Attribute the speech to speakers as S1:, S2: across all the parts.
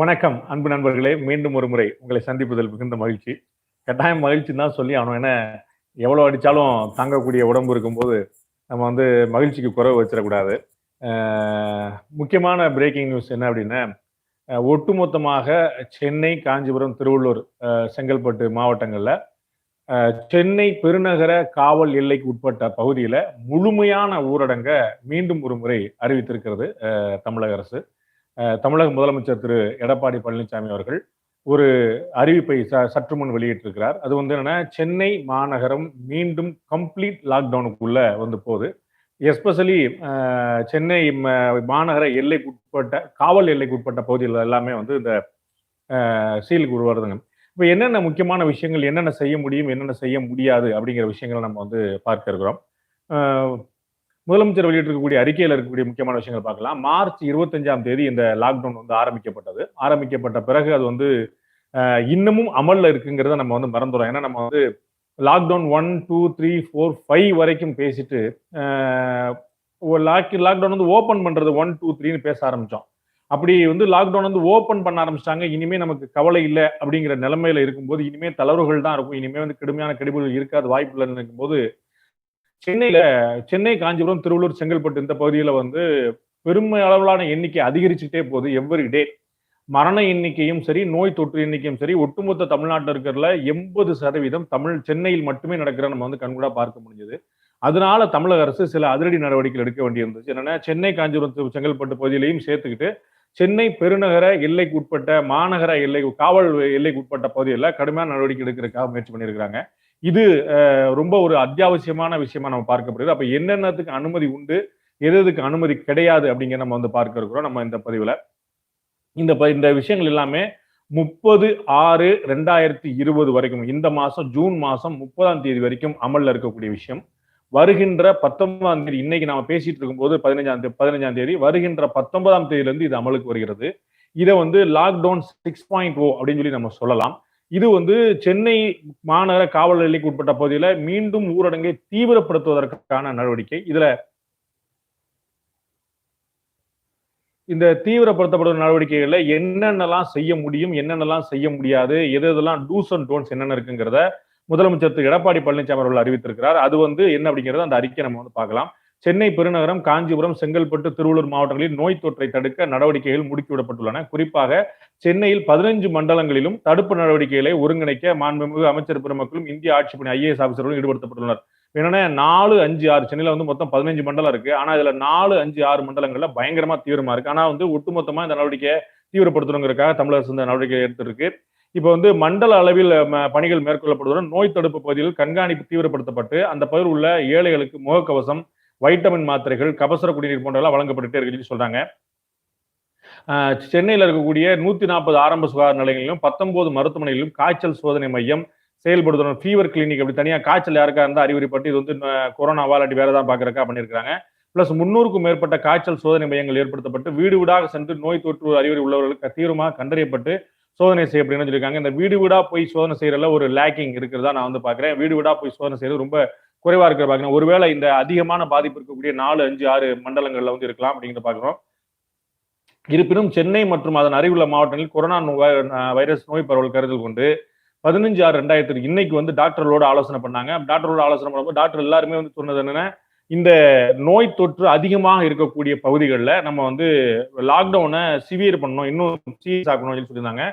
S1: வணக்கம் அன்பு நண்பர்களே மீண்டும் ஒரு முறை உங்களை சந்திப்பதில் மிகுந்த மகிழ்ச்சி கட்டாயம் மகிழ்ச்சி தான் சொல்லி அவனும் என்ன எவ்வளோ அடித்தாலும் தாங்கக்கூடிய உடம்பு இருக்கும்போது நம்ம வந்து மகிழ்ச்சிக்கு குறைவு வச்சிடக்கூடாது முக்கியமான பிரேக்கிங் நியூஸ் என்ன அப்படின்னா ஒட்டுமொத்தமாக சென்னை காஞ்சிபுரம் திருவள்ளூர் செங்கல்பட்டு மாவட்டங்களில் சென்னை பெருநகர காவல் எல்லைக்கு உட்பட்ட பகுதியில் முழுமையான ஊரடங்கை மீண்டும் ஒரு முறை அறிவித்திருக்கிறது தமிழக அரசு தமிழக முதலமைச்சர் திரு எடப்பாடி பழனிசாமி அவர்கள் ஒரு அறிவிப்பை ச சற்று முன் வெளியிட்டிருக்கிறார் அது வந்து என்னென்னா சென்னை மாநகரம் மீண்டும் கம்ப்ளீட் லாக்டவுனுக்குள்ள வந்து போகுது எஸ்பெஷலி சென்னை மாநகர எல்லைக்குட்பட்ட காவல் எல்லைக்குட்பட்ட பகுதியில் எல்லாமே வந்து இந்த சீலுக்கு வருதுங்க இப்போ என்னென்ன முக்கியமான விஷயங்கள் என்னென்ன செய்ய முடியும் என்னென்ன செய்ய முடியாது அப்படிங்கிற விஷயங்களை நம்ம வந்து பார்க்க இருக்கிறோம் முதலமைச்சர் வெளியிட்டிருக்கக்கூடிய அறிக்கையில் இருக்கக்கூடிய முக்கியமான விஷயங்கள் பார்க்கலாம் மார்ச் இருபத்தஞ்சாம் தேதி இந்த லாக்டவுன் வந்து ஆரம்பிக்கப்பட்டது ஆரம்பிக்கப்பட்ட பிறகு அது வந்து இன்னமும் அமலில் இருக்குங்கிறத நம்ம வந்து மறந்துடும் ஏன்னா நம்ம வந்து lockdown one two three four five வரைக்கும் பேசிட்டு லாக் லாக்டவுன் வந்து ஓப்பன் பண்ணுறது ஒன் டூ த்ரீன்னு பேச ஆரம்பித்தோம் அப்படி வந்து லாக்டவுன் வந்து ஓப்பன் பண்ண ஆரம்பிச்சிட்டாங்க இனிமேல் நமக்கு கவலை இல்லை அப்படிங்கிற நிலைமையில இருக்கும்போது இனிமேல் தளர்வுகள் தான் இருக்கும் இனிமேல் வந்து கடுமையான கெடுபுகள் இருக்காது வாய்ப்பு இல்லைன்னு இருக்கும்போது சென்னையில சென்னை காஞ்சிபுரம் திருவள்ளூர் செங்கல்பட்டு இந்த பகுதியில வந்து பெருமை அளவிலான எண்ணிக்கை அதிகரிச்சுட்டே போகுது எவ்ரி டே மரண எண்ணிக்கையும் சரி நோய் தொற்று எண்ணிக்கையும் சரி ஒட்டுமொத்த தமிழ்நாட்டில் இருக்கிறதுல எண்பது சதவீதம் தமிழ் சென்னையில் மட்டுமே நடக்கிற நம்ம வந்து கண்கூடா பார்க்க முடிஞ்சது அதனால தமிழக அரசு சில அதிரடி நடவடிக்கைகள் எடுக்க வேண்டியிருந்துச்சு என்னன்னா சென்னை காஞ்சிபுரம் செங்கல்பட்டு பகுதியிலையும் சேர்த்துக்கிட்டு சென்னை பெருநகர எல்லைக்கு உட்பட்ட மாநகர எல்லை காவல் எல்லைக்கு உட்பட்ட பகுதியில் கடுமையான நடவடிக்கை எடுக்கிறதுக்காக முயற்சி பண்ணியிருக்கிறாங்க இது ரொம்ப ஒரு அத்தியாவசியமான விஷயமா நம்ம பார்க்கப்படுது அப்ப என்னென்னத்துக்கு அனுமதி உண்டு எது எதுக்கு அனுமதி கிடையாது அப்படிங்கிற நம்ம வந்து பார்க்க இருக்கிறோம் நம்ம இந்த பதிவுல இந்த இந்த விஷயங்கள் எல்லாமே முப்பது ஆறு ரெண்டாயிரத்தி இருபது வரைக்கும் இந்த மாசம் ஜூன் மாசம் முப்பதாம் தேதி வரைக்கும் அமல்ல இருக்கக்கூடிய விஷயம் வருகின்ற பத்தொன்பதாம் தேதி இன்னைக்கு நாம பேசிட்டு இருக்கும்போது பதினஞ்சாம் தேதி பதினஞ்சாம் தேதி வருகின்ற பத்தொன்பதாம் தேதியிலிருந்து இது அமலுக்கு வருகிறது இதை வந்து லாக்டவுன் சிக்ஸ் பாயிண்ட் ஓ அப்படின்னு சொல்லி நம்ம சொல்லலாம் இது வந்து சென்னை மாநகர காவல் எல்லைக்கு உட்பட்ட பகுதியில மீண்டும் ஊரடங்கை தீவிரப்படுத்துவதற்கான நடவடிக்கை இதுல இந்த தீவிரப்படுத்தப்படும் நடவடிக்கைகள்ல என்னென்னலாம் செய்ய முடியும் என்னென்னலாம் செய்ய முடியாது எது எதெல்லாம் டூஸ் அண்ட் டோன்ஸ் என்னென்ன இருக்குங்கிறத முதலமைச்சர் திரு எடப்பாடி பழனிசாமி அவர்கள் அறிவித்திருக்கிறார் அது வந்து என்ன அப்படிங்கிறத அந்த அறிக்கை நம்ம வந்து பார்க்கலாம் சென்னை பெருநகரம் காஞ்சிபுரம் செங்கல்பட்டு திருவள்ளூர் மாவட்டங்களில் நோய் தொற்றை தடுக்க நடவடிக்கைகள் முடுக்கிவிடப்பட்டுள்ளன குறிப்பாக சென்னையில் பதினைஞ்சு மண்டலங்களிலும் தடுப்பு நடவடிக்கைகளை ஒருங்கிணைக்க மாண்புமிகு அமைச்சர் பெருமக்களும் இந்திய ஆட்சி பணி ஐஏஎஸ் ஆபிசர்களும் ஈடுபடுத்தப்பட்டுள்ளனர் என்னென்ன நாலு அஞ்சு ஆறு சென்னையில் வந்து மொத்தம் பதினஞ்சு மண்டலம் இருக்கு ஆனால் இதுல நாலு அஞ்சு ஆறு மண்டலங்களில் பயங்கரமா தீவிரமா இருக்கு ஆனால் வந்து ஒட்டுமொத்தமா இந்த நடவடிக்கையை தீவிரப்படுத்தணுங்கிறதுக்காக தமிழக அரசு இந்த நடவடிக்கை எடுத்திருக்கு இப்போ வந்து மண்டல அளவில் பணிகள் மேற்கொள்ளப்படுவதுடன் நோய் தடுப்பு பகுதியில் கண்காணிப்பு தீவிரப்படுத்தப்பட்டு அந்த பகுதியில் உள்ள ஏழைகளுக்கு முகக்கவசம் வைட்டமின் மாத்திரைகள் கபசர குடிநீர் போன்றவெல்லாம் வழங்கப்பட்டுட்டே இருக்குன்னு சொல்றாங்க சென்னையில் இருக்கக்கூடிய நூத்தி நாற்பது ஆரம்ப சுகாதார நிலையங்களிலும் பத்தொன்பது மருத்துவமனைகளிலும் காய்ச்சல் சோதனை மையம் செயல்படுத்தணும் ஃபீவர் கிளினிக் அப்படி தனியாக காய்ச்சல் யாருக்கா இருந்தால் அறிவுரைப்பட்டு இது வந்து கொரோனா வாலாட்டி வேற தான் பார்க்குறக்கா பண்ணியிருக்காங்க பிளஸ் முன்னூறுக்கும் மேற்பட்ட காய்ச்சல் சோதனை மையங்கள் ஏற்படுத்தப்பட்டு வீடு வீடாக சென்று நோய் தொற்று அறிகுறி உள்ளவர்களுக்கு தீவிரமாக கண்டறியப்பட்டு சோதனை செய்யப்படுன்னு சொல்லியிருக்காங்க இந்த வீடு வீடாக போய் சோதனை செய்யறதுல ஒரு லேக்கிங் இருக்கிறதா நான் வந்து பார்க்குறேன் வீடு வீடாக போய் சோதனை செய்யறது ரொம்ப குறைவா இருக்கிற பார்க்கணும் ஒருவேளை இந்த அதிகமான பாதிப்பு இருக்கக்கூடிய நாலு அஞ்சு ஆறு மண்டலங்கள்ல வந்து இருக்கலாம் அப்படிங்கிற பார்க்குறோம் இருப்பினும் சென்னை மற்றும் அதன் அருகுள்ள மாவட்டங்களில் கொரோனா வைரஸ் நோய் பரவல் கருதல் கொண்டு பதினஞ்சு ஆறு ரெண்டாயிரத்தி இன்னைக்கு வந்து டாக்டர்களோட ஆலோசனை பண்ணாங்க டாக்டரோட ஆலோசனை பண்ணும்போது டாக்டர் எல்லாருமே வந்து சொன்னது என்னன்னா இந்த நோய் தொற்று அதிகமாக இருக்கக்கூடிய பகுதிகளில் நம்ம வந்து லாக்டவுனை சிவியர் பண்ணணும் இன்னும் சீரியஸ் ஆக்கணும் அப்படின்னு சொல்லியிருந்தாங்க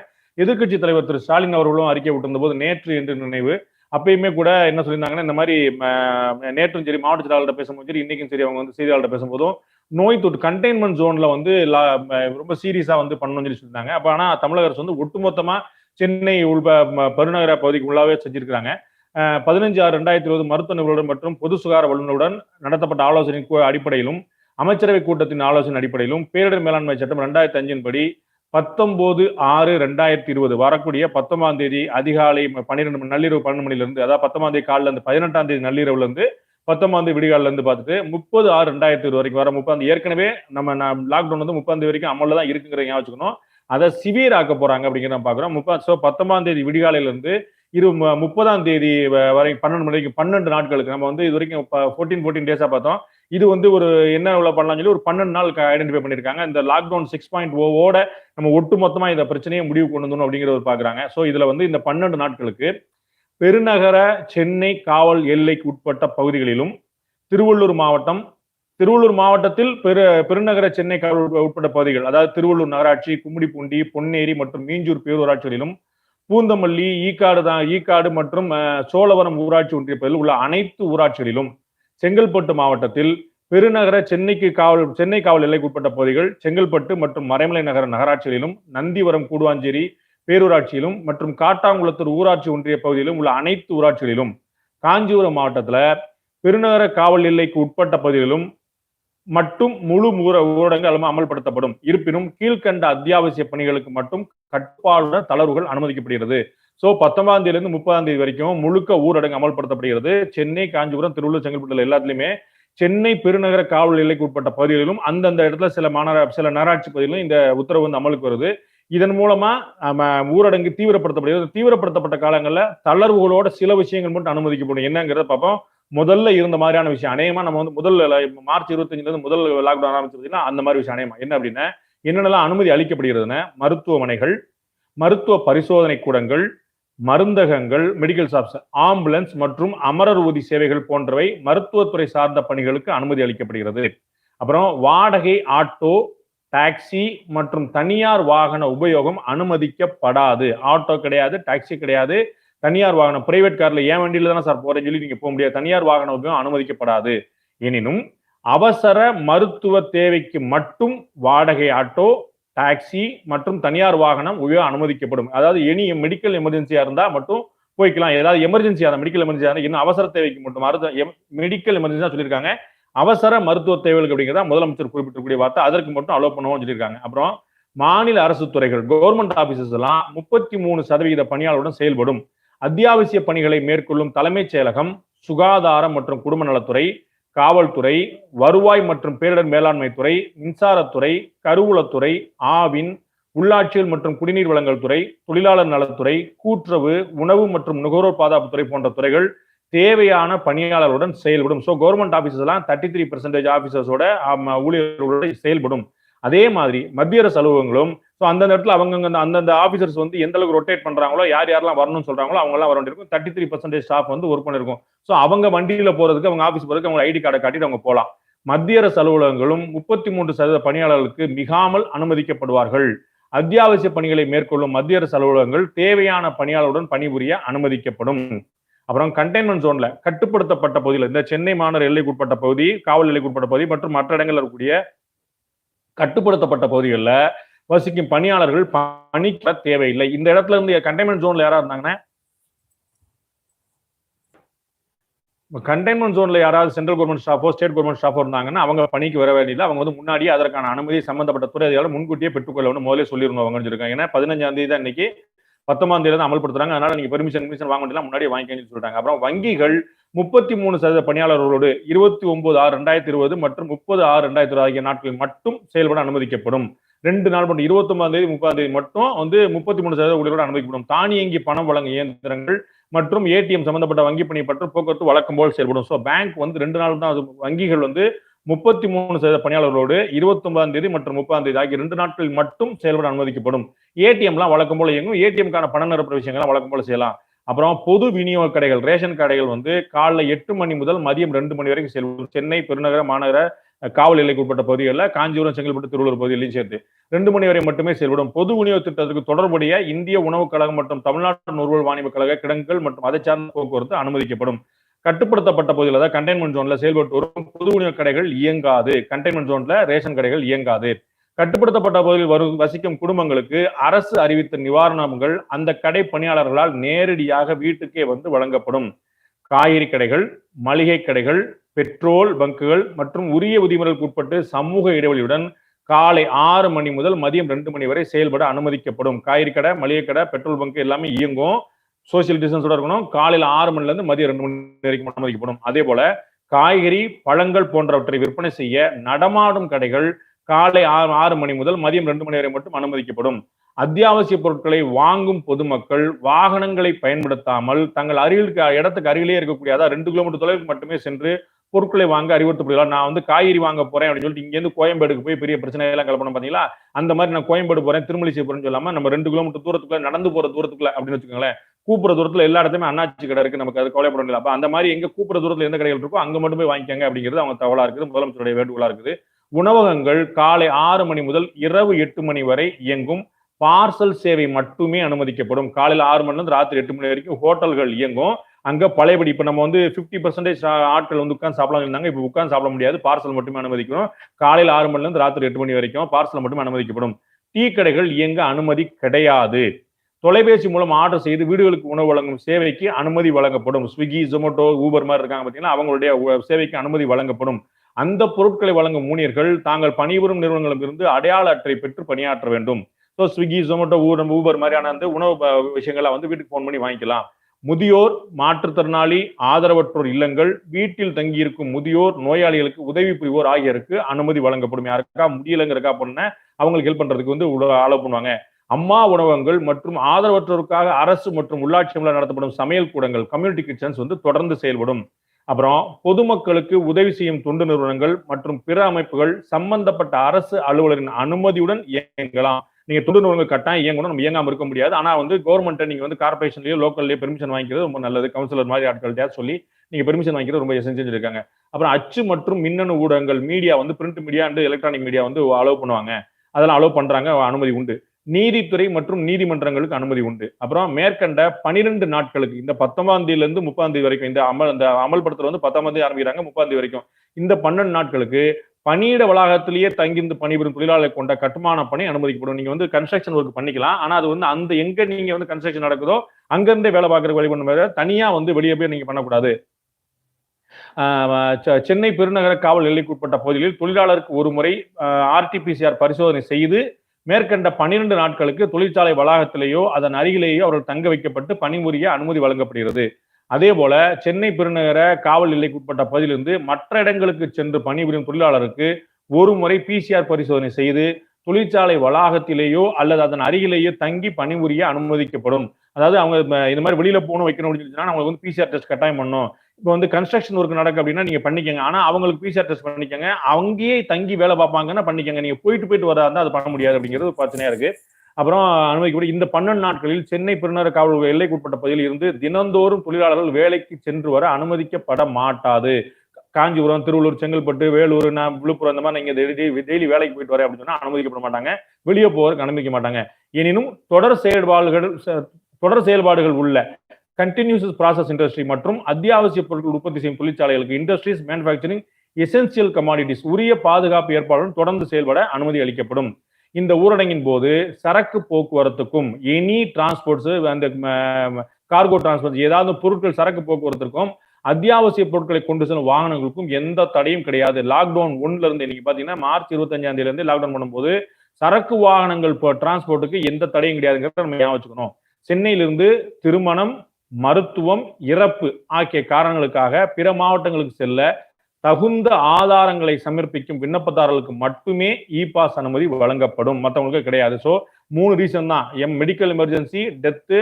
S1: எதிர்கட்சி தலைவர் திரு ஸ்டாலின் அவர்களும் அறிக்கை விட்டிருந்த போது நேற்று என்று நினைவு அப்பயுமே கூட என்ன சொல்லியிருந்தாங்கன்னா இந்த மாதிரி நேற்றும் சரி மாவட்ட செயலாளர்கிட்ட பேசும்போது சரி இன்னைக்கும் சரி அவங்க வந்து செய்தியாளர்கிட்ட பேசும்போதும் நோய் தொற்று கண்டெய்ன்மெண்ட் ஜோன்ல வந்து ரொம்ப சீரியஸா வந்து பண்ணணும்னு சொல்லி சொல்லியிருந்தாங்க அப்ப ஆனா தமிழக அரசு வந்து ஒட்டுமொத்தமா சென்னை உள் பெருநகர பகுதிக்கு உள்ளாவே செஞ்சிருக்கிறாங்க பதினஞ்சு ஆறு ரெண்டாயிரத்தி இருபது மருத்துவ நிபுணருடன் மற்றும் பொது சுகாதார வல்லுநருடன் நடத்தப்பட்ட ஆலோசனை அடிப்படையிலும் அமைச்சரவை கூட்டத்தின் ஆலோசனை அடிப்படையிலும் பேரிடர் மேலாண்மை சட்டம் ரெண்டாயிரத்தி அஞ்சின்படி பத்தொம்போது ஆறு ரெண்டாயிரத்தி இருபது வரக்கூடிய பத்தொன்பதாம் தேதி அதிகாலை பன்னிரெண்டு மணி நள்ளிரவு பன்னெண்டு மணிலேருந்து அதாவது பத்தொன்பதாம் தேதி காலில் இருந்து பதினெட்டாம் தேதி நள்ளிரவுல இருந்து பத்தொன்பதாம் தேதி விடிகாலில இருந்து பார்த்துட்டு முப்பது ஆறு ரெண்டாயிரத்தி இருபது வரைக்கும் வர முப்பதாம் ஏற்கனவே நம்ம லாக்டவுன் வந்து முப்பதாம் தேதி வரைக்கும் அமலில் தான் இருக்குங்கிற ஞாபகம் வச்சுக்கணும் அதை சிவியர் ஆக்க போறாங்க அப்படிங்கிற நம்ம பார்க்குறோம் முப்பா ஸோ பத்தொன்பதாம் தேதி விடிகாலையிலிருந்து இரு முப்பதாம் தேதி வரை பன்னெண்டு மணிக்கு பன்னெண்டு நாட்களுக்கு நம்ம வந்து இது வரைக்கும் ஃபோர்டீன் ஃபோர்டீன் டேஸாக பார்த்தோம் இது வந்து ஒரு என்ன உள்ள பண்ணலாம்னு சொல்லி ஒரு பன்னெண்டு நாள் ஐடென்டிஃபை பண்ணியிருக்காங்க இந்த லாக்டவுன் சிக்ஸ் பாயிண்ட் ஓவோட நம்ம ஒட்டு மொத்தமாக இந்த பிரச்சனையை முடிவு கொண்டு வந்தோம் அப்படிங்கிறத பார்க்குறாங்க ஸோ இதில் வந்து இந்த பன்னெண்டு நாட்களுக்கு பெருநகர சென்னை காவல் எல்லைக்கு உட்பட்ட பகுதிகளிலும் திருவள்ளூர் மாவட்டம் திருவள்ளூர் மாவட்டத்தில் பெரு பெருநகர சென்னை காவல் உட்பட்ட பகுதிகள் அதாவது திருவள்ளூர் நகராட்சி கும்மிடிப்பூண்டி பொன்னேரி மற்றும் மீஞ்சூர் பேரூராட்சிகளிலும் பூந்தமல்லி ஈக்காடு தான் ஈக்காடு மற்றும் சோழவரம் ஊராட்சி ஒன்றிய பகுதியில் உள்ள அனைத்து ஊராட்சிகளிலும் செங்கல்பட்டு மாவட்டத்தில் பெருநகர சென்னைக்கு காவல் சென்னை காவல் எல்லைக்குட்பட்ட பகுதிகள் செங்கல்பட்டு மற்றும் மறைமலை நகர நகராட்சிகளிலும் நந்திவரம் கூடுவாஞ்சேரி பேரூராட்சியிலும் மற்றும் காட்டாங்குளத்தூர் ஊராட்சி ஒன்றிய பகுதியிலும் உள்ள அனைத்து ஊராட்சிகளிலும் காஞ்சிபுரம் மாவட்டத்தில் பெருநகர காவல் எல்லைக்கு உட்பட்ட பகுதிகளிலும் மட்டும் முழு மூற ஊரடங்கு அல்லது அமல்படுத்தப்படும் இருப்பினும் கீழ்கண்ட அத்தியாவசிய பணிகளுக்கு மட்டும் கட்டுப்பாடு தளர்வுகள் அனுமதிக்கப்படுகிறது சோ பத்தொன்பதாம் இருந்து முப்பதாம் தேதி வரைக்கும் முழுக்க ஊரடங்கு அமல்படுத்தப்படுகிறது சென்னை காஞ்சிபுரம் திருவள்ளூர் செங்கல்பட்டு எல்லாத்திலுமே சென்னை பெருநகர காவல் எல்லைக்கு உட்பட்ட பகுதிகளிலும் அந்தந்த இடத்துல சில மாநகர சில நகராட்சி பகுதிகளிலும் இந்த உத்தரவு வந்து அமலுக்கு வருது இதன் மூலமா ஊரடங்கு தீவிரப்படுத்தப்படுகிறது தீவிரப்படுத்தப்பட்ட காலங்களில் தளர்வுகளோட சில விஷயங்கள் மட்டும் அனுமதிக்கப்படும் என்னங்கிறத பார்ப்போம் முதல்ல இருந்த மாதிரியான விஷயம் அநேகமா நம்ம வந்து முதல்ல மார்ச் இருந்து முதல் லாக்டவுன் ஆரம்பிச்சிருந்தீங்கன்னா அந்த மாதிரி விஷயம் அநேகமா என்ன அப்படின்னா என்னென்னலாம் அனுமதி அளிக்கப்படுகிறதுனா மருத்துவமனைகள் மருத்துவ பரிசோதனை கூடங்கள் மருந்தகங்கள் மெடிக்கல் ஷாப்ஸ் ஆம்புலன்ஸ் மற்றும் அமரர் ஊதி சேவைகள் போன்றவை மருத்துவத்துறை சார்ந்த பணிகளுக்கு அனுமதி அளிக்கப்படுகிறது அப்புறம் வாடகை ஆட்டோ டாக்ஸி மற்றும் தனியார் வாகன உபயோகம் அனுமதிக்கப்படாது ஆட்டோ கிடையாது டாக்ஸி கிடையாது தனியார் வாகனம் பிரைவேட் கார்ல ஏன் வண்டியில தானே சார் போறேன்னு சொல்லி நீங்க போக முடியாது தனியார் வாகனம் அனுமதிக்கப்படாது எனினும் அவசர மருத்துவ தேவைக்கு மட்டும் வாடகை ஆட்டோ டாக்ஸி மற்றும் தனியார் வாகனம் உயர் அனுமதிக்கப்படும் அதாவது எனி மெடிக்கல் எமர்ஜென்சியா இருந்தா மட்டும் போய்க்கலாம் ஏதாவது ஆனால் மெடிக்கல் ஆனால் இன்னும் அவசர தேவைக்கு மட்டும் மருத்துவ மெடிக்கல் தான் சொல்லியிருக்காங்க அவசர மருத்துவ தேவைகள் அப்படிங்கிறத முதலமைச்சர் குறிப்பிட்டிருக்கூடிய வார்த்தை அதற்கு மட்டும் அலோவ் பண்ணுவோம்னு சொல்லியிருக்காங்க அப்புறம் மாநில அரசு துறைகள் கவர்மெண்ட் ஆஃபீஸஸ் எல்லாம் முப்பத்தி மூணு சதவிகித பணியாளருடன் செயல்படும் அத்தியாவசிய பணிகளை மேற்கொள்ளும் தலைமைச் செயலகம் சுகாதாரம் மற்றும் குடும்ப நலத்துறை காவல்துறை வருவாய் மற்றும் பேரிடர் மேலாண்மை துறை மின்சாரத்துறை கருவூலத்துறை ஆவின் உள்ளாட்சிகள் மற்றும் குடிநீர் வளங்கள் துறை தொழிலாளர் நலத்துறை கூட்டுறவு உணவு மற்றும் நுகர்வோர் துறை போன்ற துறைகள் தேவையான பணியாளர்களுடன் செயல்படும் ஸோ கவர்மெண்ட் ஆஃபீஸஸ் எல்லாம் தேர்ட்டி த்ரீ பர்சன்டேஜ் ஆஃபீஸர்ஸோட ஊழியர்களோட செயல்படும் அதே மாதிரி மத்திய அரசு அலுவலகங்களும் ஸோ அந்தந்த இடத்துல அவங்க அந்தந்த ஆஃபீஸர்ஸ் வந்து எந்த அளவுக்கு ரொட்டேட் பண்றாங்களோ யார் யாரெல்லாம் வரணும்னு சொல்றாங்களோ அவங்கலாம் வர வேண்டியிருக்கும் தேர்ட்டி த்ரீ பர்சன்டேஜ் ஸ்டாஃப் வந்து ஒர்க் பண்ணிருக்கும் ஸோ அவங்க வண்டியில போறதுக்கு அவங்க ஆஃபீஸ் போகிறதுக்கு அவங்க ஐடி கார்டை காட்டிட்டு அவங்க போகலாம் மத்திய அரசு அலுவலகங்களும் முப்பத்தி மூன்று சதவீத பணியாளர்களுக்கு மிகாமல் அனுமதிக்கப்படுவார்கள் அத்தியாவசிய பணிகளை மேற்கொள்ளும் மத்திய அரசு அலுவலகங்கள் தேவையான பணியாளருடன் பணிபுரிய அனுமதிக்கப்படும் அப்புறம் கண்டெய்ன்மெண்ட் ஜோன்ல கட்டுப்படுத்தப்பட்ட பகுதியில் இந்த சென்னை மாநகர் எல்லைக்குட்பட்ட பகுதி காவல் எல்லைக்குட்பட்ட பகுதி மற்றும் மற்ற இடங்களில் இருக்கக்கூடிய கட்டுப்படுத்தப்பட்ட பகுதிகளில் வசிக்கும் பணியாளர்கள் பணிக்க தேவையில்லை இந்த இடத்துல இருந்து கண்டெய்ன்மெண்ட் ஜோன்ல யாரா இருந்தாங்கன்னா கண்டெய்ன்மெண்ட் ஜோன்ல யாராவது சென்ட்ரல் கவர்மெண்ட் ஸ்டாஃபோ ஸ்டேட் கவர்மெண்ட் ஸ்டாஃபோ இருந்தாங்கன்னா அவங்க பணிக்கு வர வேண்டியது அவங்க வந்து முன்னாடியே அதற்கான அனுமதி சம்பந்தப்பட்ட துறை அதிகாரம் முன்கூட்டியே பெற்றுக்கொள்ளணும் முதலே சொல்லிருந்தோம் அவங்க இருக்காங்க ஏன்னா பதினஞ்சாம் தேதி தான் இன்னைக்கு பத்தொன்பதாம் தேதி தான் அமல்படுத்துறாங்க அதனால நீங்க பெர்மிஷன் பெர்மிஷன் வாங்க முன்னாடி முன்னாடியே வாங்கிக்கணும்னு சொல்றாங்க அப்புறம் வங்கிகள் முப்பத்தி மூணு சதவீத பணியாளர்களோடு இருபத்தி ஒன்பது ஆறு ரெண்டாயிரத்தி இருபது மற்றும் முப்பது ஆறு ரெண்டாயிரத்தி இருபது ஆகிய நாட்களில் மட்டும் செயல்பட அனுமதிக்கப்படும் ரெண்டு நாள் மட்டும் இருபத்தொன்பதாம் தேதி முப்பதாம் தேதி மட்டும் வந்து முப்பத்தி மூணு சதவீத ஊழியர்களோடு அனுமதிக்கப்படும் தானியங்கி பணம் வழங்கும் இயந்திரங்கள் மற்றும் ஏடிஎம் சம்பந்தப்பட்ட வங்கி பணி பற்றி போக்குவரத்து வழக்கம் போல் செயல்படும் ஸோ பேங்க் வந்து ரெண்டு நாள் தான் வங்கிகள் வந்து முப்பத்தி மூணு சதவீத பணியாளர்களோடு இருபத்தொன்பதாம் தேதி மற்றும் முப்பதாம் தேதி ஆகிய ரெண்டு நாட்களில் மட்டும் செயல்பட அனுமதிக்கப்படும் ஏடிஎம்லாம் வழக்கம் போல இயங்கும் ஏடிஎம்கான பண நிரப்புற விஷயங்கள்லாம் வழக்கம் போல செய்யலாம் அப்புறம் பொது விநியோக கடைகள் ரேஷன் கடைகள் வந்து காலைல எட்டு மணி முதல் மதியம் ரெண்டு மணி வரைக்கும் செல்லும் சென்னை பெருநகர மாநகர காவல் எல்லைக்கு உட்பட்ட பகுதிகளில் காஞ்சிபுரம் செங்கல்பட்டு திருவள்ளூர் பகுதியிலையும் சேர்த்து ரெண்டு மணி வரை மட்டுமே செயல்படும் பொது விநியோக திட்டத்திற்கு தொடர்புடைய இந்திய உணவுக் கழகம் மற்றும் தமிழ்நாடு நுகர்வோர் வாணிப கழக கிடங்குகள் மற்றும் அதை சார்ந்த போக்குவரத்து அனுமதிக்கப்படும் கட்டுப்படுத்தப்பட்ட பகுதியில் அதாவது கண்டெய்ன்மெண்ட் ஜோன்ல செயல்பட்டு வரும் பொது விநியோக கடைகள் இயங்காது கண்டெய்ன்மெண்ட் ஜோன்ல ரேஷன் கடைகள் இயங்காது கட்டுப்படுத்தப்பட்ட பகுதியில் வரும் வசிக்கும் குடும்பங்களுக்கு அரசு அறிவித்த நிவாரணங்கள் அந்த கடை பணியாளர்களால் நேரடியாக வீட்டுக்கே வந்து வழங்கப்படும் காய்கறி கடைகள் மளிகை கடைகள் பெட்ரோல் பங்குகள் மற்றும் உரிய விதிமுறைகளுக்கு உட்பட்டு சமூக இடைவெளியுடன் காலை ஆறு மணி முதல் மதியம் ரெண்டு மணி வரை செயல்பட அனுமதிக்கப்படும் காய்கறி கடை மளிகை கடை பெட்ரோல் பங்கு எல்லாமே இயங்கும் சோசியல் டிஸ்டன்ஸோட இருக்கணும் காலையில் ஆறு மணிலேருந்து மதியம் ரெண்டு மணி வரைக்கும் அனுமதிக்கப்படும் அதே போல காய்கறி பழங்கள் போன்றவற்றை விற்பனை செய்ய நடமாடும் கடைகள் காலை ஆறு ஆறு மணி முதல் மதியம் ரெண்டு மணி வரை மட்டும் அனுமதிக்கப்படும் அத்தியாவசிய பொருட்களை வாங்கும் பொதுமக்கள் வாகனங்களை பயன்படுத்தாமல் தங்கள் அருகில் இடத்துக்கு அருகிலேயே இருக்கக்கூடிய அதாவது ரெண்டு கிலோமீட்டர் தொலைவுக்கு மட்டுமே சென்று பொருட்களை வாங்க அறிவுறுத்தப்படுகிறார் நான் வந்து காய்கறி வாங்க போறேன் அப்படின்னு சொல்லிட்டு இங்கேருந்து கோயம்பேடுக்கு போய் பெரிய பிரச்சனைகள்லாம் கலப்பணம் பார்த்தீங்களா அந்த மாதிரி நான் கோயம்பேடு போறேன் திருமலிசை போறேன்னு சொல்லாம நம்ம ரெண்டு கிலோமீட்டர் தூரத்துக்குள்ள நடந்து போற தூரத்துக்குள்ள அப்படின்னு வச்சுக்கோங்களேன் கூப்பிட தூரத்துல எல்லா இடத்துமே அண்ணாச்சி கடை இருக்கு நமக்கு அது கவலைப்பட முடியல அப்ப அந்த மாதிரி எங்க கூப்பிட தூரத்துல எந்த கடைகள் இருக்கோ அங்க மட்டும் போய் வாங்கிக்கங்க அப்படிங்கிறது அவங்க தவளா இருக்குது முதலமைச்சருடைய வேண்டுகோளா இருக்குது உணவகங்கள் காலை ஆறு மணி முதல் இரவு எட்டு மணி வரை இயங்கும் பார்சல் சேவை மட்டுமே அனுமதிக்கப்படும் காலையில் ஆறு மணிலேருந்து ராத்திரி எட்டு மணி வரைக்கும் ஹோட்டல்கள் இயங்கும் அங்கே பழையபடி இப்போ நம்ம வந்து ஃபிஃப்டி பர்சன்டேஜ் ஆட்கள் வந்து உட்காந்து சாப்பிடலாம் இருந்தாங்க இப்போ உட்காந்து சாப்பிட முடியாது பார்சல் மட்டுமே அனுமதிக்கணும் காலையில் ஆறு மணிலேருந்து ராத்திரி எட்டு மணி வரைக்கும் பார்சல் மட்டுமே அனுமதிக்கப்படும் டீ கடைகள் இயங்க அனுமதி கிடையாது தொலைபேசி மூலம் ஆர்டர் செய்து வீடுகளுக்கு உணவு வழங்கும் சேவைக்கு அனுமதி வழங்கப்படும் ஸ்விக்கி ஜொமேட்டோ ஊபர் மாதிரி இருக்காங்க பார்த்தீங்கன்னா அவங்களுடைய சேவைக்கு அனுமதி வழங்கப்படும் அந்த பொருட்களை வழங்கும் ஊழியர்கள் தாங்கள் பணிபுரும் நிறுவனங்களிலிருந்து அடையாள அட்டை பெற்று பணியாற்ற வேண்டும் ஸோ ஸ்விக்கி ஜொமேட்டோ ஊர் ஊபர் மாதிரியான அந்த உணவு விஷயங்களை வந்து வீட்டுக்கு ஃபோன் பண்ணி வாங்கிக்கலாம் முதியோர் மாற்றுத்திறனாளி ஆதரவற்றோர் இல்லங்கள் வீட்டில் தங்கியிருக்கும் முதியோர் நோயாளிகளுக்கு உதவி புரிவோர் ஆகியோருக்கு அனுமதி வழங்கப்படும் யாருக்கா முடியலங்கிறக்கா பண்ண அவங்களுக்கு ஹெல்ப் பண்றதுக்கு வந்து அலோவ் பண்ணுவாங்க அம்மா உணவகங்கள் மற்றும் ஆதரவற்றோருக்காக அரசு மற்றும் உள்ளாட்சி நடத்தப்படும் சமையல் கூடங்கள் கம்யூனிட்டி கிச்சன்ஸ் வந்து தொடர்ந்து செயல்படும் அப்புறம் பொதுமக்களுக்கு உதவி செய்யும் தொண்டு நிறுவனங்கள் மற்றும் பிற அமைப்புகள் சம்பந்தப்பட்ட அரசு அலுவலரின் அனுமதியுடன் இயங்கலாம் நீங்க தொண்டு நிறுவனங்கள் கட்டாயம் இயங்கணும் நம்ம இயங்காம இருக்க முடியாது ஆனா வந்து கவர்மெண்ட்டை நீங்க வந்து கார்பரேஷன்லயோ லோக்கல்லயோ பெர்மிஷன் வாங்கிக்கிறது ரொம்ப நல்லது கவுன்சிலர் மாதிரி ஆட்கள்கிட்ட சொல்லி நீங்க பெர்மிஷன் வாங்கிக்கிறது ரொம்ப செஞ்சு இருக்காங்க அப்புறம் அச்சு மற்றும் மின்னணு ஊடகங்கள் மீடியா வந்து print media and electronic media வந்து அலோவ் பண்ணுவாங்க அதெல்லாம் அலோவ் பண்றாங்க அனுமதி உண்டு நீதித்துறை மற்றும் நீதிமன்றங்களுக்கு அனுமதி உண்டு அப்புறம் மேற்கண்ட பனிரெண்டு நாட்களுக்கு இந்த பத்தொன்பதாம் தேதியில இருந்து முப்பதாம் தேதி வரைக்கும் இந்த அமல் இந்த அமல்படுத்துறது வந்து பத்தாம் தேதி ஆரம்பிக்கிறாங்க முப்பதாம் தேதி வரைக்கும் இந்த பன்னெண்டு நாட்களுக்கு பணியிட வளாகத்திலேயே தங்கிந்து பணிபுரியும் தொழிலாளர் கொண்ட கட்டுமான பணி அனுமதிக்கப்படும் நீங்க வந்து கன்ஸ்ட்ரக்ஷன் ஒர்க் பண்ணிக்கலாம் ஆனா அது வந்து அந்த எங்க நீங்க வந்து கன்ஸ்ட்ரக்ஷன் நடக்குதோ அங்கிருந்தே வேலை பார்க்கற வழி பண்ண தனியா வந்து வெளியே போய் நீங்க பண்ணக்கூடாது சென்னை பெருநகர காவல் எல்லைக்குட்பட்ட பகுதிகளில் தொழிலாளருக்கு ஒரு முறை ஆர்டிபிசிஆர் பரிசோதனை செய்து மேற்கண்ட பனிரெண்டு நாட்களுக்கு தொழிற்சாலை வளாகத்திலேயோ அதன் அருகிலேயோ அவர்கள் தங்க வைக்கப்பட்டு பணிபுரிய அனுமதி வழங்கப்படுகிறது அதே போல சென்னை பெருநகர காவல் உட்பட்ட பகுதியிலிருந்து மற்ற இடங்களுக்கு சென்று பணிபுரியும் தொழிலாளருக்கு ஒரு முறை பிசிஆர் பரிசோதனை செய்து தொழிற்சாலை வளாகத்திலேயோ அல்லது அதன் அருகிலேயோ தங்கி பணிபுரிய அனுமதிக்கப்படும் அதாவது அவங்க இந்த மாதிரி வெளியில போகணும் வைக்கணும் அப்படின்னு சொல்லி அவங்களுக்கு வந்து பிசிஆர் டெஸ்ட் கட்டாயம் பண்ணும் இப்போ வந்து கன்ஸ்ட்ரக்ஷன் ஒர்க் நடக்கு அப்படின்னா நீங்க பண்ணிக்கங்க ஆனா அவங்களுக்கு பிசி அட்ரஸ் பண்ணிக்கங்க அங்கேயே தங்கி வேலை பார்ப்பாங்கன்னா பண்ணிக்கங்க நீங்க போயிட்டு போயிட்டு வரா அது பண்ண முடியாது அப்படிங்கிறது ஒரு பிரச்சனையா இருக்கு அப்புறம் அனுமதிக்கப்படும் இந்த பன்னெண்டு நாட்களில் சென்னை பெருநகர காவல் எல்லைக்குட்பட்ட பகுதியில் இருந்து தினந்தோறும் தொழிலாளர்கள் வேலைக்கு சென்று வர அனுமதிக்கப்பட மாட்டாது காஞ்சிபுரம் திருவள்ளூர் செங்கல்பட்டு வேலூர் நான் விழுப்புரம் இந்த மாதிரி நீங்கள் டெய்லி டெய்லி வேலைக்கு போயிட்டு வரேன் அப்படின்னு சொன்னால் அனுமதிக்கப்பட மாட்டாங்க வெளியே போவதற்கு அனுமதிக்க மாட்டாங்க எனினும் தொடர் செயல்பாடுகள் தொடர் செயல்பாடுகள் உள்ள கண்டினியூஸ் ப்ராசஸ் இண்டஸ்ட்ரி மற்றும் அத்தியாவசிய பொருட்கள் உற்பத்தி செய்யும் தொழிற்சாலைகளுக்கு இண்டஸ்ட்ரீஸ் மேனுஃபேக்சரிங் எசென்சியல் கமாடிட்டிஸ் உரிய பாதுகாப்பு ஏற்பாடுடன் தொடர்ந்து செயல்பட அனுமதி அளிக்கப்படும் இந்த ஊரடங்கின் போது சரக்கு போக்குவரத்துக்கும் எனி டிரான்ஸ்போர்ட்ஸ் அந்த கார்கோ டிரான்ஸ்போர்ட் ஏதாவது பொருட்கள் சரக்கு போக்குவரத்துக்கும் அத்தியாவசிய பொருட்களை கொண்டு செல்லும் வாகனங்களுக்கும் எந்த தடையும் கிடையாது லாக்டவுன் ஒன்ல இருந்து இன்னைக்கு பாத்தீங்கன்னா மார்ச் இருபத்தஞ்சாம் தேதியில இருந்து லாக்டவுன் பண்ணும்போது சரக்கு வாகனங்கள் டிரான்ஸ்போர்ட்டுக்கு எந்த தடையும் கிடையாதுங்கிறத நம்ம ஞாபகம் வச்சுக்கணும் சென்னையிலிருந்து திருமணம் மருத்துவம் இறப்பு ஆகிய காரணங்களுக்காக பிற மாவட்டங்களுக்கு செல்ல தகுந்த ஆதாரங்களை சமர்ப்பிக்கும் விண்ணப்பதாரர்களுக்கு மட்டுமே இ பாஸ் அனுமதி வழங்கப்படும் மற்றவங்களுக்கு கிடையாது ஸோ மூணு ரீசன் தான் M medical emergency death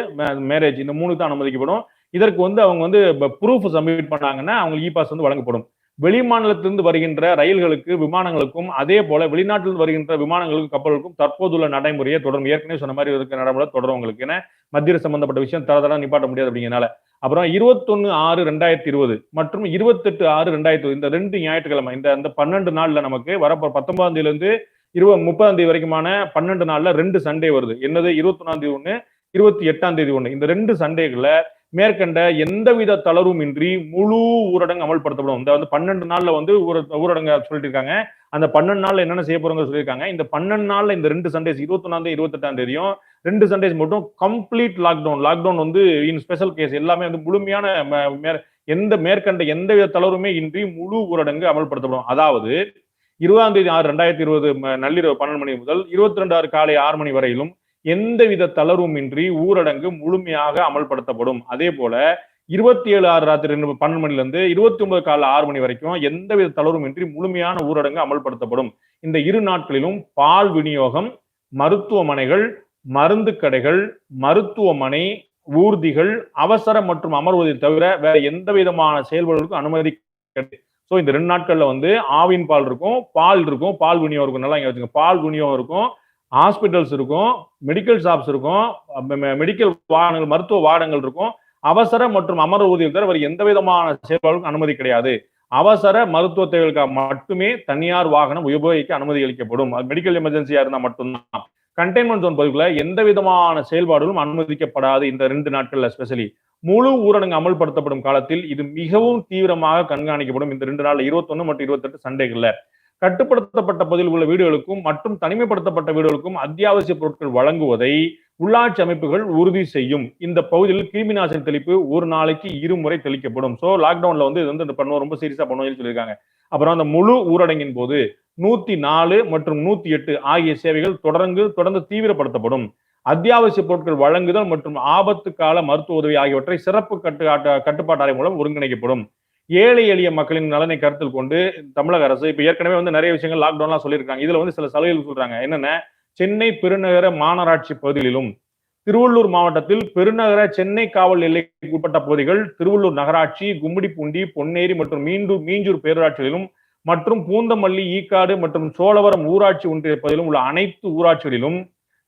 S1: marriage இந்த மூணு தான் அனுமதிக்கப்படும் இதற்கு வந்து அவங்க வந்து ப்ரூஃப் சப்மிட் பண்ணாங்கன்னா அவங்களுக்கு இ பாஸ் வந்து வழங்கப்படும் வெளிமாநிலத்திலிருந்து வருகின்ற ரயில்களுக்கு விமானங்களுக்கும் அதே போல வெளிநாட்டிலிருந்து வருகின்ற விமானங்களுக்கும் கப்பல்களுக்கும் தற்போதுள்ள நடைமுறையை தொடரும் ஏற்கனவே சொன்ன மாதிரி இருக்கிற நடைமுறை தொடரும் உங்களுக்கு ஏன்னா மத்திய சம்பந்தப்பட்ட விஷயம் தர தட நிப்பாட்ட முடியாது அப்படிங்கிறனால அப்புறம் இருபத்தொன்னு ஆறு ரெண்டாயிரத்தி இருபது மற்றும் இருபத்தெட்டு ஆறு ரெண்டாயிரத்தி இந்த ரெண்டு ஞாயிற்றுக்கிழமை இந்த அந்த பன்னெண்டு நாள்ல நமக்கு வர பத்தொன்பதாம் தேதியிலிருந்து இருபது முப்பதாம் தேதி வரைக்குமான பன்னெண்டு நாள்ல ரெண்டு சண்டே வருது என்னது இருபத்தொன்னாம் தேதி ஒன்று இருபத்தி எட்டாம் தேதி ஒன்று இந்த ரெண்டு சண்டேகளை மேற்கண்ட எந்தவித இன்றி முழு ஊரடங்கு அமல்படுத்தப்படும் இந்த வந்து பன்னெண்டு நாள்ல வந்து ஊரடங்கு சொல்லிட்டு இருக்காங்க அந்த பன்னெண்டு நாள்ல என்னென்ன செய்ய போறாங்க சொல்லியிருக்காங்க இந்த பன்னெண்டு நாள்ல இந்த ரெண்டு சண்டேஸ் இருபத்தொன்னாந்தே தேதி இருபத்தெட்டாம் தேதியும் ரெண்டு சண்டேஸ் மட்டும் கம்ப்ளீட் லாக்டவுன் லாக்டவுன் வந்து இன் ஸ்பெஷல் கேஸ் எல்லாமே வந்து முழுமையான எந்த மேற்கண்ட எந்தவித தளர்வுமே இன்றி முழு ஊரடங்கு அமல்படுத்தப்படும் அதாவது இருபதாம் தேதி ஆறு ரெண்டாயிரத்தி இருபது நள்ளிரவு பன்னெண்டு மணி முதல் இருபத்தி ரெண்டு ஆறு காலை ஆறு மணி வரையிலும் எந்தவித இன்றி ஊரடங்கு முழுமையாக அமல்படுத்தப்படும் அதே போல இருபத்தி ஏழு ஆறு ராத்திரி பன்னெண்டு மணில இருந்து இருபத்தி ஒன்பது காலை ஆறு மணி வரைக்கும் எந்தவித இன்றி முழுமையான ஊரடங்கு அமல்படுத்தப்படும் இந்த இரு நாட்களிலும் பால் விநியோகம் மருத்துவமனைகள் மருந்து கடைகள் மருத்துவமனை ஊர்திகள் அவசர மற்றும் அமர்வதை தவிர வேற எந்த விதமான செயல்பாடுகளுக்கும் அனுமதி ஸோ இந்த ரெண்டு நாட்கள்ல வந்து ஆவின் பால் இருக்கும் பால் இருக்கும் பால் விநியோகம் இருக்கும் நல்லா இங்க வச்சுக்கோங்க பால் விநியோகம் இருக்கும் ஹாஸ்பிட்டல்ஸ் இருக்கும் மெடிக்கல் ஷாப்ஸ் இருக்கும் மெடிக்கல் வாகனங்கள் மருத்துவ வாகனங்கள் இருக்கும் அவசர மற்றும் அமர ஊதியம் தவிர எந்த விதமான செயல்பாடுகளுக்கு அனுமதி கிடையாது அவசர மருத்துவ தேவைகளுக்காக மட்டுமே தனியார் வாகனம் உபயோகிக்க அனுமதி அளிக்கப்படும் அது மெடிக்கல் எமர்ஜென்சியா இருந்தால் மட்டும்தான் கண்டெய்ன்மெண்ட் ஜோன் பகுதிக்குள்ள எந்த விதமான செயல்பாடுகளும் அனுமதிக்கப்படாது இந்த ரெண்டு நாட்கள்ல ஸ்பெஷலி முழு ஊரடங்கு அமல்படுத்தப்படும் காலத்தில் இது மிகவும் தீவிரமாக கண்காணிக்கப்படும் இந்த ரெண்டு நாள் இருபத்தொன்னு மற்றும் இருபத்தெட்டு சண்டேகள்ல கட்டுப்படுத்தப்பட்ட பகுதியில் உள்ள வீடுகளுக்கும் மற்றும் தனிமைப்படுத்தப்பட்ட வீடுகளுக்கும் அத்தியாவசிய பொருட்கள் வழங்குவதை உள்ளாட்சி அமைப்புகள் உறுதி செய்யும் இந்த பகுதியில் கிருமி நாசினி தெளிப்பு ஒரு நாளைக்கு இருமுறை தெளிக்கப்படும் ஸோ லாக்டவுன்ல வந்து இது வந்து பண்ணுவோம் ரொம்ப சீரியஸா பண்ணுவோம் சொல்லியிருக்காங்க அப்புறம் அந்த முழு ஊரடங்கின் போது நூத்தி நாலு மற்றும் நூத்தி எட்டு ஆகிய சேவைகள் தொடர்ந்து தொடர்ந்து தீவிரப்படுத்தப்படும் அத்தியாவசிய பொருட்கள் வழங்குதல் மற்றும் ஆபத்து கால மருத்துவ உதவி ஆகியவற்றை சிறப்பு கட்டு கட்டுப்பாட்டு அறை மூலம் ஒருங்கிணைக்கப்படும் ஏழை எளிய மக்களின் நலனை கருத்தில் கொண்டு தமிழக அரசு இப்ப ஏற்கனவே வந்து நிறைய விஷயங்கள் லாக்டவுன்லாம் சொல்லியிருக்காங்க இதுல வந்து சில சலுகைகள் சொல்றாங்க என்னென்ன சென்னை பெருநகர மாநகராட்சி பகுதிகளிலும் திருவள்ளூர் மாவட்டத்தில் பெருநகர சென்னை காவல் எல்லைக்கு உட்பட்ட பகுதிகள் திருவள்ளூர் நகராட்சி கும்மிடிப்பூண்டி பொன்னேரி மற்றும் மீண்டும் மீஞ்சூர் பேரூராட்சிகளிலும் மற்றும் பூந்தமல்லி ஈக்காடு மற்றும் சோழவரம் ஊராட்சி ஒன்றிய பகுதியிலும் உள்ள அனைத்து ஊராட்சிகளிலும்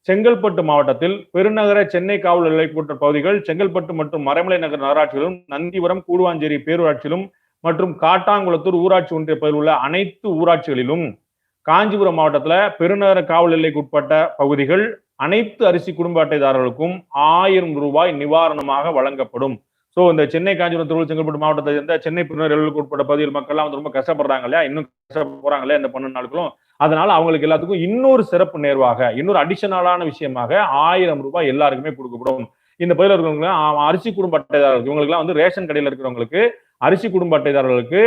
S1: செங்கல்பட்டு மாவட்டத்தில் பெருநகர சென்னை காவல் எல்லைக்குட்பட்ட பகுதிகள் செங்கல்பட்டு மற்றும் மறைமலை நகர் நகராட்சியிலும் நந்திபுரம் கூடுவாஞ்சேரி பேரூராட்சியிலும் மற்றும் காட்டாங்குளத்தூர் ஊராட்சி ஒன்றிய பகுதியில் உள்ள அனைத்து ஊராட்சிகளிலும் காஞ்சிபுரம் மாவட்டத்தில் பெருநகர காவல் எல்லைக்குட்பட்ட பகுதிகள் அனைத்து அரிசி குடும்ப அட்டைதாரர்களுக்கும் ஆயிரம் ரூபாய் நிவாரணமாக வழங்கப்படும் ஸோ இந்த சென்னை காஞ்சிபுரம் திருவள்ளு செங்கல்பட்டு மாவட்டத்தை சேர்ந்த சென்னை புறநெல்லுக்கு உட்பட்ட பகுதியில் மக்கள்லாம் வந்து ரொம்ப கஷ்டப்படுறாங்க இல்லையா இன்னும் கஷ்டப்படுறாங்க இல்லையா இந்த பன்னெண்டு நாளுக்கும் அதனால அவங்களுக்கு எல்லாத்துக்கும் இன்னொரு சிறப்பு நேர்வாக இன்னொரு அடிஷனலான விஷயமாக ஆயிரம் ரூபாய் எல்லாருக்குமே கொடுக்கப்படும் இந்த பகுதியில் இருக்கிறவங்க அரிசி குடும்ப அட்டைதாரர்களுக்கு இவங்களுக்குலாம் வந்து ரேஷன் கடையில் இருக்கிறவங்களுக்கு அரிசி குடும்ப அட்டைதாரர்களுக்கு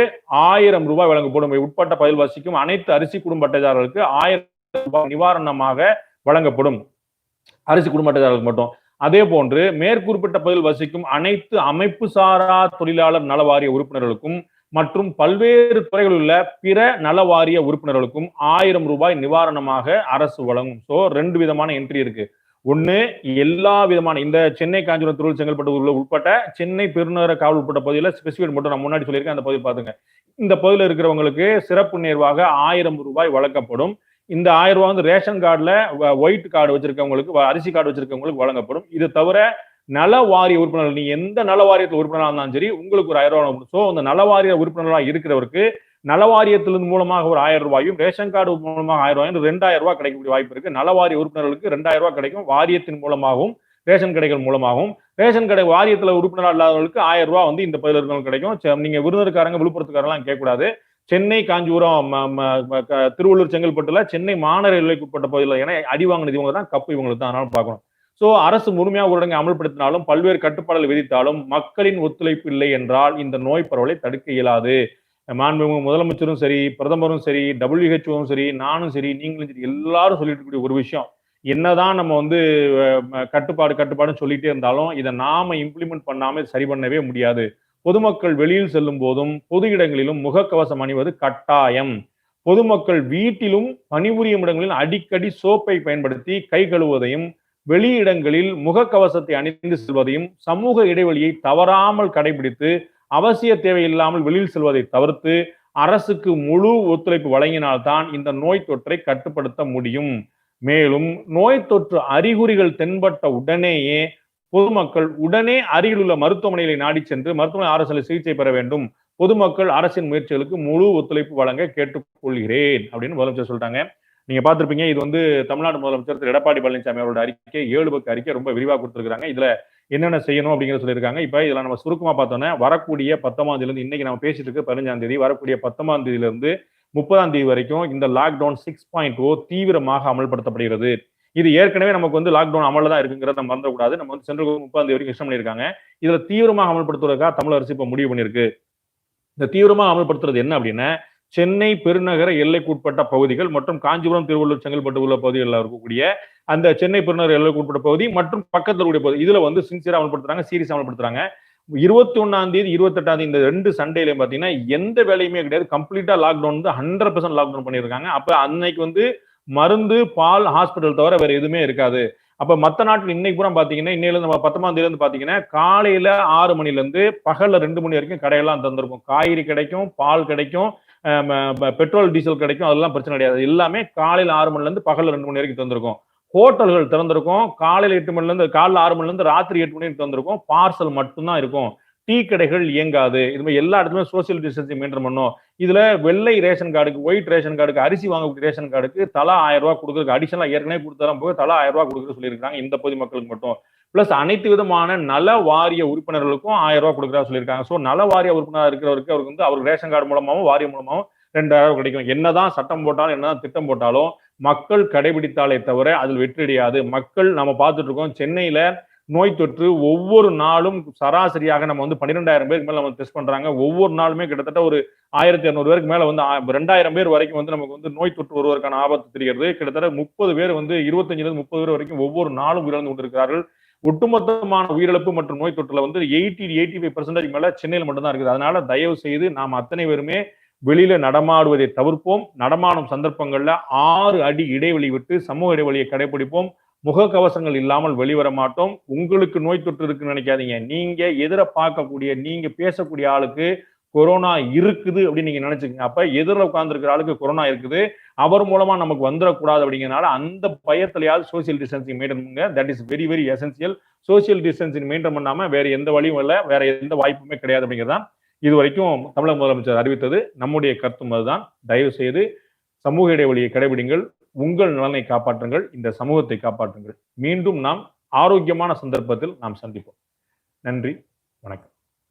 S1: ஆயிரம் ரூபாய் வழங்கப்படும் உட்பட்ட பதில் வசிக்கும் அனைத்து அரிசி குடும்ப அட்டைதாரர்களுக்கு ஆயிரம் ரூபாய் நிவாரணமாக வழங்கப்படும் அரிசி குடும்ப அட்டைதாரர்களுக்கு மட்டும் அதே போன்று மேற்குறிப்பிட்ட பகுதியில் வசிக்கும் அனைத்து அமைப்பு சாரா தொழிலாளர் நல வாரிய உறுப்பினர்களுக்கும் மற்றும் பல்வேறு துறைகளில் உள்ள பிற நல வாரிய உறுப்பினர்களுக்கும் ஆயிரம் ரூபாய் நிவாரணமாக அரசு வழங்கும் ஸோ ரெண்டு விதமான என்ட்ரி இருக்கு ஒன்று எல்லா விதமான இந்த சென்னை காஞ்சிபுரம் தொழில் செங்கல்பட்டு உள்ள உட்பட்ட சென்னை பெருநகர காவல் உட்பட்ட பகுதியில் ஸ்பெசிஃபிக் மட்டும் நான் முன்னாடி சொல்லியிருக்கேன் அந்த பகுதி பார்த்துங்க இந்த பகுதியில் இருக்கிறவங்களுக்கு சிறப்பு நேர்வாக ஆயிரம் ரூபாய் வழங்கப்படும் இந்த ஆயிரம் ரூபா வந்து ரேஷன் கார்டில் ஒயிட் கார்டு வச்சிருக்கவங்களுக்கு அரிசி கார்டு வச்சிருக்கவங்களுக்கு வழங்கப்படும் இதை தவிர நல வாரிய உறுப்பினர்கள் நீங்கள் எந்த நல வாரியத்தில் உறுப்பினராக இருந்தாலும் சரி உங்களுக்கு ஒரு ஆயிரம் ரூபாய் ஸோ அந்த நல வாரிய உறுப்பினராக இருக்கிறவருக்கு நல வாரியத்திலிருந்து மூலமாக ஒரு ஆயிரம் ரூபாயும் ரேஷன் கார்டு மூலமாக ஆயிரம் ரூபாயும் ரெண்டாயிரம் ரூபாய் கிடைக்கக்கூடிய வாய்ப்பு இருக்கு நல வாரிய உறுப்பினர்களுக்கு ரெண்டாயிரம் ரூபாய் கிடைக்கும் வாரியத்தின் மூலமாகவும் ரேஷன் கடைகள் மூலமாகவும் ரேஷன் கடை வாரியத்தில் உறுப்பினராக இல்லாதவர்களுக்கு ஆயிரம் ரூபாய் வந்து இந்த பதிலிருந்தவங்களுக்கு கிடைக்கும் நீங்க விருதுக்காரங்க விழுப்புரத்துக்காரங்களாம் கேட்கக்கூடாது சென்னை காஞ்சிபுரம் திருவள்ளூர் செங்கல்பட்டுல சென்னை மாநகர எல்லைக்குட்பட்ட பகுதியில் ஏன்னா அடி வாங்கினது இவங்க தான் கப்பு இவங்களுக்கு தான் அதனால பார்க்கணும் ஸோ அரசு முழுமையாக ஊரடங்கு அமல்படுத்தினாலும் பல்வேறு கட்டுப்பாடுகள் விதித்தாலும் மக்களின் ஒத்துழைப்பு இல்லை என்றால் இந்த நோய் பரவலை தடுக்க இயலாது மாண்புமிகு முதலமைச்சரும் சரி பிரதமரும் சரி டபிள்யூஹெச்ஓவும் சரி நானும் சரி நீங்களும் சரி எல்லாரும் சொல்லிட்டு கூடிய ஒரு விஷயம் என்னதான் நம்ம வந்து கட்டுப்பாடு கட்டுப்பாடுன்னு சொல்லிட்டே இருந்தாலும் இதை நாம இம்ப்ளிமெண்ட் பண்ணாமல் சரி பண்ணவே முடியாது பொதுமக்கள் வெளியில் செல்லும் போதும் பொது இடங்களிலும் முகக்கவசம் அணிவது கட்டாயம் பொதுமக்கள் வீட்டிலும் பணிபுரியும் இடங்களில் அடிக்கடி சோப்பை பயன்படுத்தி கை கழுவதையும் வெளியிடங்களில் முகக்கவசத்தை அணிந்து செல்வதையும் சமூக இடைவெளியை தவறாமல் கடைபிடித்து அவசிய தேவையில்லாமல் வெளியில் செல்வதை தவிர்த்து அரசுக்கு முழு ஒத்துழைப்பு வழங்கினால்தான் இந்த நோய் தொற்றை கட்டுப்படுத்த முடியும் மேலும் நோய் தொற்று அறிகுறிகள் தென்பட்ட உடனேயே பொதுமக்கள் உடனே அருகில் உள்ள மருத்துவமனைகளை நாடி சென்று மருத்துவமனை அரசு சிகிச்சை பெற வேண்டும் பொதுமக்கள் அரசின் முயற்சிகளுக்கு முழு ஒத்துழைப்பு வழங்க கேட்டுக்கொள்கிறேன் அப்படின்னு முதலமைச்சர் சொல்லிட்டாங்க நீங்க பார்த்துருப்பீங்க இது வந்து தமிழ்நாடு முதலமைச்சர் திரு எடப்பாடி பழனிசாமி அவரோட அறிக்கை ஏழு பக்க அறிக்கை ரொம்ப விரிவாக கொடுத்துருக்காங்க இதுல என்னென்ன செய்யணும் அப்படிங்கிற சொல்லியிருக்காங்க இப்போ இதில் நம்ம சுருக்கமாக பார்த்தோன்னா வரக்கூடிய பத்தாம் தேதியிலிருந்து இன்னைக்கு நம்ம பேசிட்டு இருக்க பதினஞ்சாம் தேதி வரக்கூடிய பத்தாம் தேதியிலிருந்து முப்பதாம் தேதி வரைக்கும் இந்த லாக்டவுன் சிக்ஸ் பாயிண்ட் ஓ தீவிரமாக அமல்படுத்தப்படுகிறது இது ஏற்கனவே நமக்கு வந்து லாக்டவுன் அமலில் தான் இருக்குங்கிறத மறந்துடக்கூடாது நம்ம வந்து சென்ட்ரல் கவர்மெண்ட் வரைக்கும் எக்ஸ்டன் பண்ணியிருக்காங்க இதில் தீவிரமாக அமல்படுத்துவதற்காக தமிழக அரசு இப்போ முடிவு பண்ணியிருக்கு இந்த தீவிரமாக அமல்படுத்துறது என்ன அப்படின்னா சென்னை பெருநகர எல்லைக்குட்பட்ட பகுதிகள் மற்றும் காஞ்சிபுரம் திருவள்ளூர் செங்கல்பட்டு உள்ள பகுதிகளில் இருக்கக்கூடிய அந்த சென்னை பெருநகர எல்லைக்குட்பட்ட பகுதி மற்றும் பக்கத்தில் கூடிய பகுதி இதுல வந்து சின்சியரா அமல்படுத்துறாங்க சீரியஸ் அமல்படுத்துறாங்க இருபத்தி ஒன்னாம் தேதி இருபத்தெட்டாம் தேதி இந்த ரெண்டு சண்டேலையும் பாத்தீங்கன்னா எந்த வேலையுமே கிடையாது கம்ப்ளீட்டா லாக்டவுன் வந்து ஹண்ட்ரட் பர்சன்ட் லாக்டவுன் பண்ணியிருக்காங்க அப்ப அன்னைக்கு வந்து மருந்து பால் ஹாஸ்பிட்டல் தவிர வேற எதுவுமே இருக்காது அப்ப மற்ற நாட்டில் இன்னைக்கு பூரா பாத்தீங்கன்னா இன்னையில நம்ம பத்தொன்பதாம் தேதி இருந்து பாத்தீங்கன்னா காலையில ஆறு மணில இருந்து பகல்ல ரெண்டு மணி வரைக்கும் கடையெல்லாம் தந்திருக்கும் காய்கறி கிடைக்கும் பால் கிடைக்கும் பெட்ரோல் டீசல் கிடைக்கும் அதெல்லாம் பிரச்சனை கிடையாது எல்லாமே காலையில ஆறு மணில இருந்து பகல்ல ரெண்டு மணி வரைக்கும் தந்திருக்கும் ஹோட்டல்கள் திறந்திருக்கும் காலையில எட்டு மணில இருந்து காலைல ஆறு மணில இருந்து ராத்திரி எட்டு மணி வரைக்கும் தந்திருக்கும் பார்சல் மட்டும்தான் இருக்கும் டீ கடைகள் இயங்காது இது மாதிரி எல்லா இடத்துலயும் சோசியல் டிஸ்டன்ஸிங் மெயின்டைன் பண்ணும் இதுல வெள்ளை ரேஷன் கார்டுக்கு ஒயிட் ரேஷன் கார்டுக்கு அரிசி வாங்கக்கூடிய ரேஷன் கார்டுக்கு தலா ஆயிரம் ரூபாய் கொடுக்குறதுக்கு அடிஷனலா ஏற்கனவே கொடுத்தாலும் போய் தலா ஆயிரம் ரூபாய் கொடுக்குற சொல்லியிருக்காங்க இந்த மக்களுக்கு மட்டும் பிளஸ் அனைத்து விதமான நல வாரிய உறுப்பினர்களுக்கும் ஆயிரம் ரூபாய் கொடுக்குறா சொல்லியிருக்காங்க ஸோ நல வாரிய உறுப்பினர் இருக்கிறவருக்கு அவருக்கு வந்து அவருக்கு ரேஷன் கார்டு மூலமாகவும் வாரிய மூலமாகவும் ரெண்டாயிரம் கிடைக்கும் என்னதான் சட்டம் போட்டாலும் என்னதான் திட்டம் போட்டாலும் மக்கள் கடைபிடித்தாலே தவிர அதில் வெற்றியடையாது மக்கள் நம்ம பார்த்துட்டு இருக்கோம் சென்னையில நோய் தொற்று ஒவ்வொரு நாளும் சராசரியாக நம்ம வந்து பன்னிரெண்டாயிரம் பேருக்கு மேல நம்ம டெஸ்ட் பண்றாங்க ஒவ்வொரு நாளுமே கிட்டத்தட்ட ஒரு ஆயிரத்தி இரநூறு பேருக்கு மேல வந்து ரெண்டாயிரம் பேர் வரைக்கும் வந்து நமக்கு வந்து நோய் தொற்று வருவதற்கான ஆபத்து தெரிகிறது கிட்டத்தட்ட முப்பது பேர் வந்து இருபத்தஞ்சிலிருந்து முப்பது பேர் வரைக்கும் ஒவ்வொரு நாளும் உயிரிழந்து கொண்டிருக்கிறார்கள் ஒட்டுமொத்தமான உயிரிழப்பு மற்றும் நோய் தொற்றுல வந்து எயிட்டி எயிட்டி ஃபைவ் பர்சன்டேஜ் மேல சென்னையில் மட்டும்தான் இருக்குது அதனால தயவு செய்து நாம் அத்தனை பேருமே வெளியில நடமாடுவதை தவிர்ப்போம் நடமாடும் சந்தர்ப்பங்கள்ல ஆறு அடி இடைவெளி விட்டு சமூக இடைவெளியை கடைபிடிப்போம் முகக்கவசங்கள் இல்லாமல் வெளிவர மாட்டோம் உங்களுக்கு நோய் தொற்று இருக்குன்னு நினைக்காதீங்க நீங்க எதிர பார்க்கக்கூடிய நீங்க பேசக்கூடிய ஆளுக்கு கொரோனா இருக்குது அப்படின்னு நீங்க நினைச்சுக்கங்க அப்ப எதிர உட்கார்ந்துருக்கிற ஆளுக்கு கொரோனா இருக்குது அவர் மூலமா நமக்கு வந்துடக்கூடாது அப்படிங்கிறனால அந்த பயத்திலையாவது சோசியல் டிஸ்டன்சிங் மெயின்டைன் பண்ணுங்க that is very very essential social distancing maintain பண்ணாம வேற எந்த வழியும் இல்லை வேற எந்த வாய்ப்புமே கிடையாது அப்படிங்கிறதான் இது வரைக்கும் தமிழக முதலமைச்சர் அறிவித்தது நம்முடைய கருத்து மதுதான் தயவு செய்து சமூக இடைவெளியை கடைபிடிங்கள் உங்கள் நலனை காப்பாற்றுங்கள் இந்த சமூகத்தை காப்பாற்றுங்கள் மீண்டும் நாம் ஆரோக்கியமான சந்தர்ப்பத்தில் நாம் சந்திப்போம் நன்றி வணக்கம்